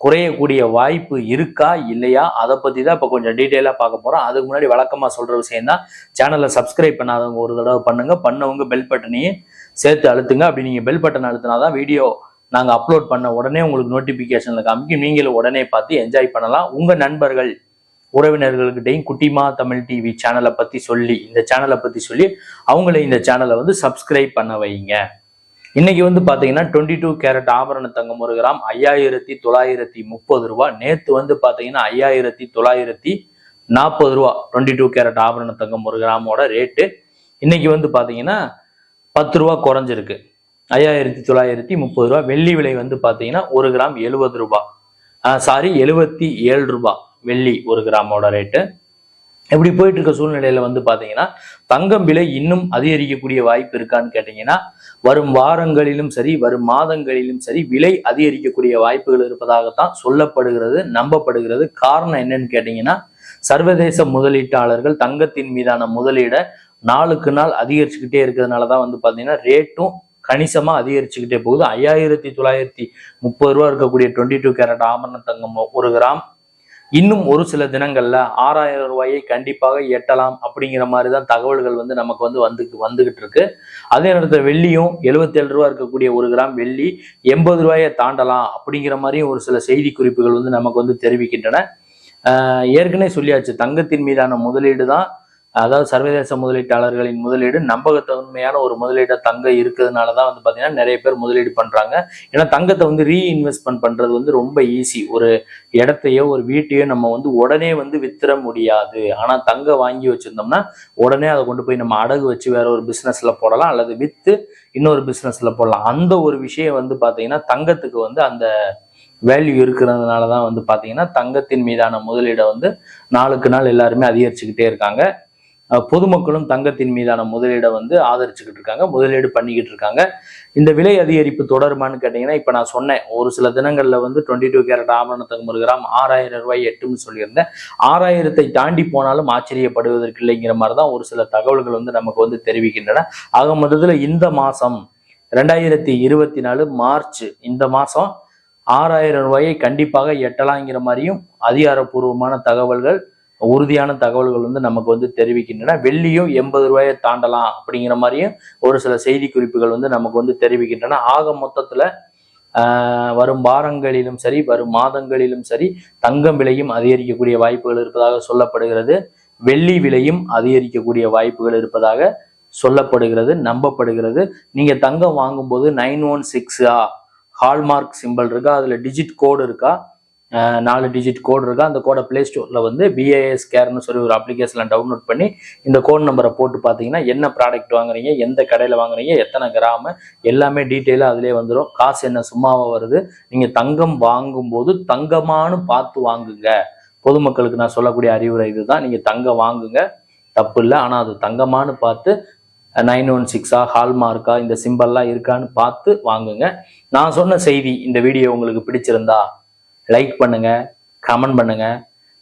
குறையக்கூடிய வாய்ப்பு இருக்கா இல்லையா? அதை பத்தி தான் இப்போ கொஞ்சம் டீட்டெயிலாக பார்க்க போறோம். அதுக்கு முன்னாடி வழக்கமா சொல்ற விஷயம் தான் சேனலை சப்ஸ்கிரைப் பண்ணாதவங்க ஒரு தடவை பண்ணுங்க. பண்ணவங்க பெல் பட்டனையும் சேர்த்து அழுத்துங்க. அப்படி நீங்க பெல் பட்டன் அழுத்தினாதான் வீடியோ நாங்க அப்லோட் பண்ண உடனே உங்களுக்கு நோட்டிபிகேஷன்ல காமிக்கும். நீங்களும் உடனே பார்த்து என்ஜாய் பண்ணலாம். உங்க நண்பர்கள் உறவினர்கள்கிட்டையும் குட்டிமா தமிழ் டிவி சேனலை பத்தி சொல்லி இந்த சேனலை பத்தி சொல்லி அவங்கள இந்த சேனலை வந்து சப்ஸ்கிரைப் பண்ண வைங்க. இன்னைக்கு வந்து பாத்தீங்கன்னா டுவெண்ட்டி டூ கேரட் ஆபரண தங்கம் ஒரு கிராம் ஐயாயிரத்தி தொள்ளாயிரத்தி முப்பது ரூபா. நேத்து வந்து பாத்தீங்கன்னா ஐயாயிரத்தி தொள்ளாயிரத்தி நாற்பது ரூபா டுவெண்ட்டி டூ கேரட் ஆபரண தங்கம் ஒரு கிராமோட ரேட்டு இன்னைக்கு வந்து பாத்தீங்கன்னா பத்து ரூபா குறைஞ்சிருக்கு. ஐயாயிரத்தி தொள்ளாயிரத்தி முப்பது ரூபா. வெள்ளி விலை வந்து பாத்தீங்கன்னா ஒரு கிராம் எழுபது ரூபா. சாரி எழுபத்தி ஏழு ரூபா. வெள்ளி ஒரு கிராமோட ரேட்டு இப்படி போயிட்டு இருக்க சூழ்நிலையில வந்து பாத்தீங்கன்னா தங்கம் விலை இன்னும் அதிகரிக்கக்கூடிய வாய்ப்பு இருக்கான்னு கேட்டீங்கன்னா வரும் வாரங்களிலும் சரி வரும் மாதங்களிலும் சரி விலை அதிகரிக்கக்கூடிய வாய்ப்புகள் இருப்பதாகத்தான் சொல்லப்படுகிறது நம்பப்படுகிறது. காரணம் என்னன்னு கேட்டீங்கன்னா சர்வதேச முதலீட்டாளர்கள் தங்கத்தின் மீதான முதலீடை நாளுக்கு நாள் அதிகரிச்சுக்கிட்டே இருக்கிறதுனால தான் வந்து பாத்தீங்கன்னா ரேட்டும் கணிசமா அதிகரிச்சுக்கிட்டே போகுது. ஐயாயிரத்தி தொள்ளாயிரத்தி முப்பது ரூபா இருக்கக்கூடிய டுவெண்ட்டி டூ கேரட் ஆமரண தங்கம் ஒரு கிராம் இன்னும் ஒரு சில தினங்கள்ல ஆறாயிரம் ரூபாயை கண்டிப்பாக எட்டலாம் அப்படிங்கிற மாதிரி தான் தகவல்கள் வந்து நமக்கு வந்து வந்து வந்துகிட்டு இருக்கு. அதே நேரத்தில் வெள்ளியும் எழுபத்தேழு ரூபா இருக்கக்கூடிய ஒரு கிராம் வெள்ளி எண்பது ரூபாயை தாண்டலாம் அப்படிங்கிற மாதிரியும் ஒரு சில செய்தி குறிப்புகள் வந்து நமக்கு வந்து தெரிவிக்கின்றன. ஏற்கனவே சொல்லியாச்சு தங்கத்தின் மீதான முதலீடு தான் அதாவது சர்வதேச முதலீட்டாளர்களின் முதலீடு நம்பகத்தன்மையான ஒரு முதலீடை தங்க இருக்கிறதுனால தான் வந்து பார்த்தீங்கன்னா நிறைய பேர் முதலீடு பண்ணுறாங்க ஏன்னா தங்கத்தை வந்து ரீஇன்வெஸ்ட்மெண்ட் பண்ணுறது வந்து ரொம்ப ஈஸி ஒரு இடத்தையோ ஒரு வீட்டையோ நம்ம வந்து உடனே வந்து வித்துற முடியாது. ஆனால் தங்கம் வாங்கி வச்சுருந்தோம்னா உடனே அதை கொண்டு போய் நம்ம அடகு வச்சு வேற ஒரு பிஸ்னஸில் போடலாம் அல்லது விற்று இன்னொரு பிஸ்னஸில் போடலாம். அந்த ஒரு விஷயம் வந்து பார்த்தீங்கன்னா தங்கத்துக்கு வந்து அந்த வேல்யூ இருக்கிறதுனால தான் வந்து பார்த்தீங்கன்னா தங்கத்தின் மீதான முதலீடை வந்து நாளுக்கு நாள் எல்லாருமே அதிகரிச்சுக்கிட்டே இருக்காங்க. பொதுமக்களும் தங்கத்தின் மீதான முதலீடை வந்து ஆதரிச்சுக்கிட்டு இருக்காங்க முதலீடு பண்ணிக்கிட்டு இருக்காங்க. இந்த விலை அதிகரிப்பு தொடருமான்னு கேட்டீங்கன்னா இப்போ நான் சொன்னேன் ஒரு சில தினங்களில் வந்து டுவெண்ட்டி டூ கேரட் ஆபரணத்துக்கு ஒரு கிராம் ஆறாயிரம் ரூபாய் எட்டுன்னு சொல்லியிருந்தேன். ஆறாயிரத்தை தாண்டி போனாலும் ஆச்சரியப்படுவதற்கு இல்லைங்கிற மாதிரி தான் ஒரு சில தகவல்கள் வந்து நமக்கு வந்து தெரிவிக்கின்றன. ஆக மொத்தத்தில் இந்த மாதம் ரெண்டாயிரத்தி இருபத்தி நாலு மார்ச் இந்த மாதம் ஆறாயிரம் ரூபாயை கண்டிப்பாக எட்டலாங்கிற மாதிரியும் அதிகாரப்பூர்வமான தகவல்கள் உறுதியான தகவல்கள் வந்து நமக்கு வந்து தெரிவிக்கின்றன. வெள்ளியும் எண்பது ரூபாயை தாண்டலாம் அப்படிங்கிற மாதிரியும் ஒரு சில செய்தி குறிப்புகள் வந்து நமக்கு வந்து தெரிவிக்கின்றன. ஆக மொத்தத்துல வரும் வாரங்களிலும் சரி வரும் மாதங்களிலும் சரி தங்கம் விலையும் அதிகரிக்கக்கூடிய வாய்ப்புகள் இருப்பதாக சொல்லப்படுகிறது. வெள்ளி விலையும் அதிகரிக்கக்கூடிய வாய்ப்புகள் இருப்பதாக சொல்லப்படுகிறது நம்பப்படுகிறது. நீங்க தங்கம் வாங்கும்போது நைன் ஒன் சிக்ஸா ஹால்மார்க் சிம்பிள் இருக்கா அதுல டிஜிட் கோடு இருக்கா நாலு டிஜிட் கோடு இருக்கா அந்த கோடை பிளே ஸ்டோரில் வந்து பிஏஎஸ் கேர்னு சொல்லி ஒரு அப்ளிகேஷனில் டவுன்லோட் பண்ணி இந்த கோட் நம்பரை போட்டு பார்த்தீங்கன்னா என்ன ப்ராடக்ட் வாங்குறீங்க எந்த கடையில் வாங்குறீங்க எத்தனை கிராம எல்லாமே டீட்டெயிலாக அதிலே வந்துடும் காசு என்ன சும்மாவாக வருது நீங்கள் தங்கம் வாங்கும்போது தங்கமானு பார்த்து வாங்குங்க. பொதுமக்களுக்கு நான் சொல்லக்கூடிய அறிவுரை இதுதான். நீங்கள் தங்கம் வாங்குங்க. தப்பு இல்லை ஆனால் அது தங்கமானு பார்த்து நைன் ஒன் சிக்ஸா ஹால்மார்க்கா இந்த சிம்பல்லாம் இருக்கான்னு பார்த்து வாங்குங்க. நான் சொன்ன செய்தி இந்த வீடியோ உங்களுக்கு பிடிச்சிருந்தா லைக் பண்ணுங்க கமெண்ட் பண்ணுங்க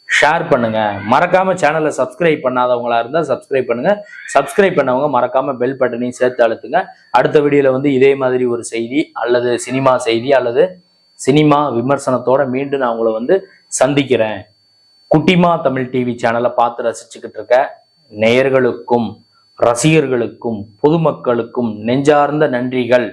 ஷேர் பண்ணுங்க. மறக்காம சேனலை சப்ஸ்கிரைப் பண்ணாதவங்களா இருந்தா சப்ஸ்கிரைப் பண்ணுங்க. சப்ஸ்கிரைப் பண்ணவங்க மறக்காம பெல் பட்டனையும் சேர்த்து அழுத்துங்க. அடுத்த வீடியோல வந்து இதே மாதிரி ஒரு செய்தி அல்லது சினிமா செய்தி அல்லது சினிமா விமர்சனத்தோட மீண்டும் நான் உங்களை வந்து சந்திக்கிறேன். குட்டிமா தமிழ் டிவி சேனலை பார்த்து ரசிச்சுக்கிட்டு இருக்க நேயர்களுக்கும் ரசிகர்களுக்கும் பொதுமக்களுக்கும் நெஞ்சார்ந்த நன்றிகள்.